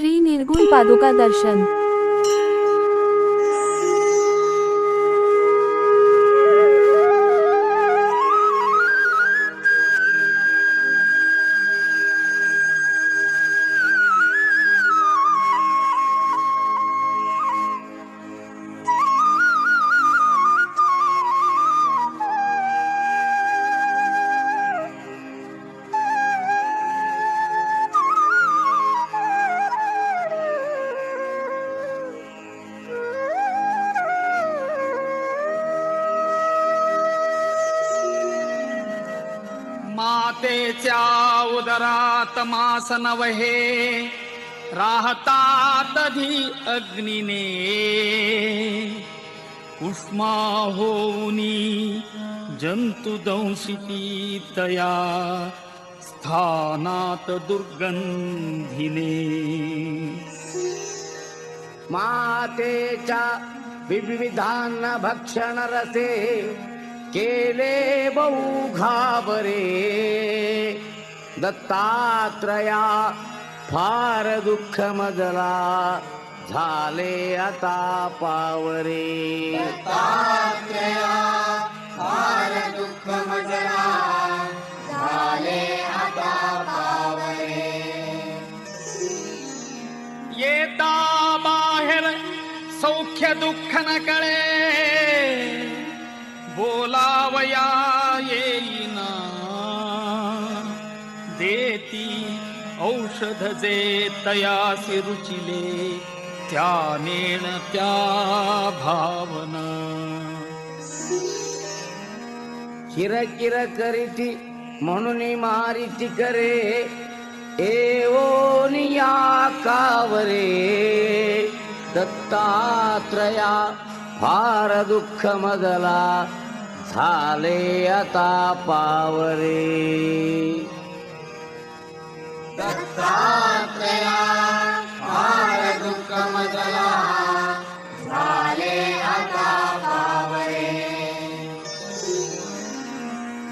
श्री निर्गुण पादुका दर्शन. स्या उदरातमासनवहे वहे राहतात् अग्निने। कुष्माहोनि जन्तुदंशि पीतया स्थानात् दुर्गन्धिने। माते च विविधान्न भक्षणरसे केले बहु घाबरे. दत्तात्रया फार दुःख मजला झाले आता पावरे. येता बाहेर सौख्य दुःख न कळे बोलावया येईना. देती औषध जे तयासी रुचिले त्या नेण त्या भावना. किर किर करीती म्हणून मारिती करे एवोनिया कावरे. दत्तात्रया फार दुःख मजला झाले आता पावरे.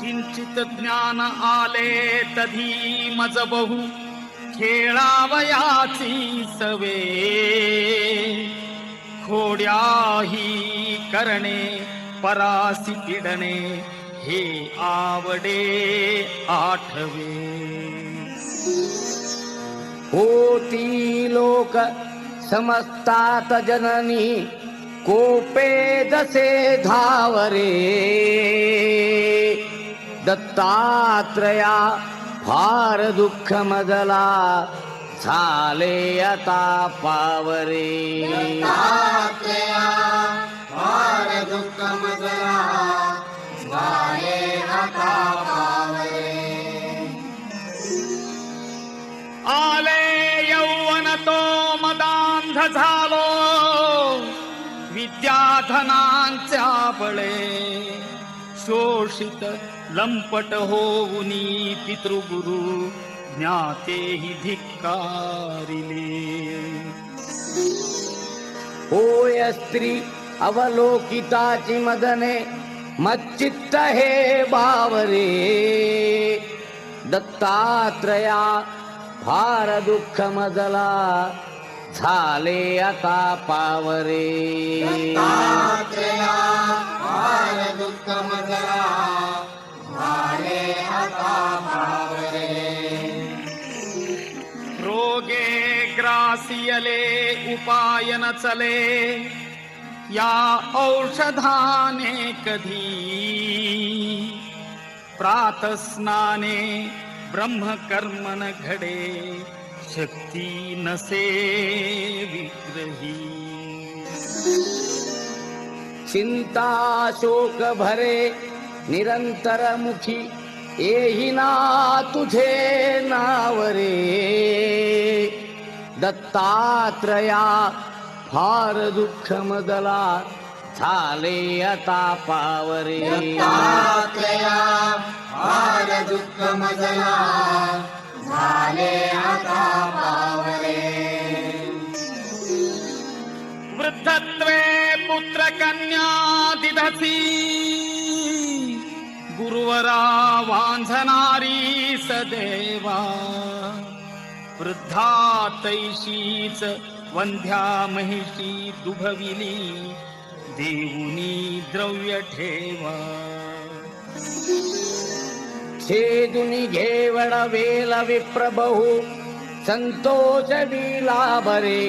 किंचित ज्ञान आले तधी मज बहु खेळावयाची सवे. खोड्याही करणे परासी पिडणे हे आवडे आठवे. होती लोक समजतात जननी कोपे जसे धावरे. दत्तात्रया फार दुःख मजला झाले आता पावरे. आले यौवन तो मदांध झालो विद्याधनांच्या बळे शोषित लंपट होऊनी पितृगुरु ज्ञातेही धिक्कारिले होय स्त्री अवलोकिताची मदने मच्चित्त हे बावरे। दत्तात्रया फार दुःख मजला झाले आता पावरे। रोगे अयले उपायन चले। या औषधाने कधी। प्रातस्नाने ब्रह्म कर्मण घडे शक्ति न से विग्रही चिन्ताशोकभरे निरन्तरमुखि एहि ना तुझे नावरे। दत्तात्रया फार दुःख मदला झाले आता पावरे. वृद्धत्वे पुत्र कन्या दिधसी गुरुवरा वांझनारी सदेवा. वृद्धा तैशीच वंध्या महिषी दुभविली देऊनी द्रव्य ठेवा. छेदुनी घेवण वेल विप्रबहू संतोष विलाबरे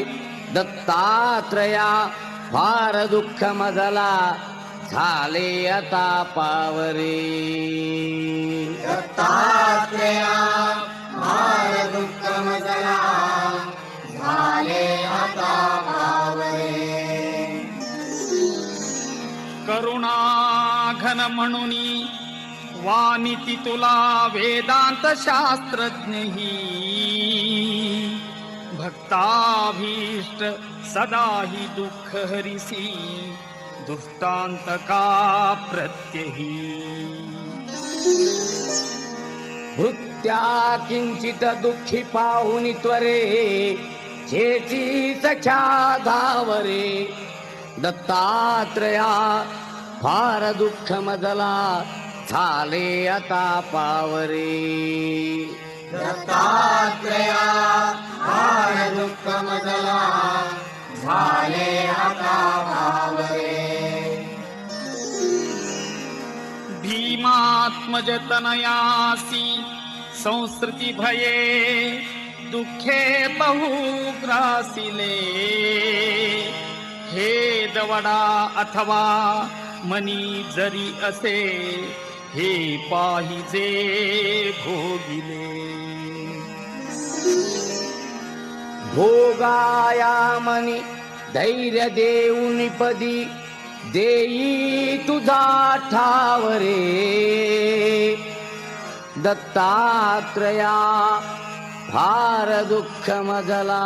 दत्तात्रया फार दुःख मजला झाले आता पावरे. म्हणून वानिती तुला वेदांत शास्त्रज्ञही भक्ताभीष्ट सदाही दुःख हरिसी दुष्टांत का प्रत्यही। भृत्या किंचित दुःखी पाहुनी त्वरे। चेची सख्या धावरे। दत्तात्रया ुखमगला झाले अता पावयाले भीमात्मजतनयासि संस्कृति भये दुःखे बहुग्रासि दडा अथवा मनी जरी असे हे पाहिजे भोगिले. भोगाया मनी धैर्य देऊन पदी देई तुझा ठावरे. दत्तात्रया फार दुःख मजला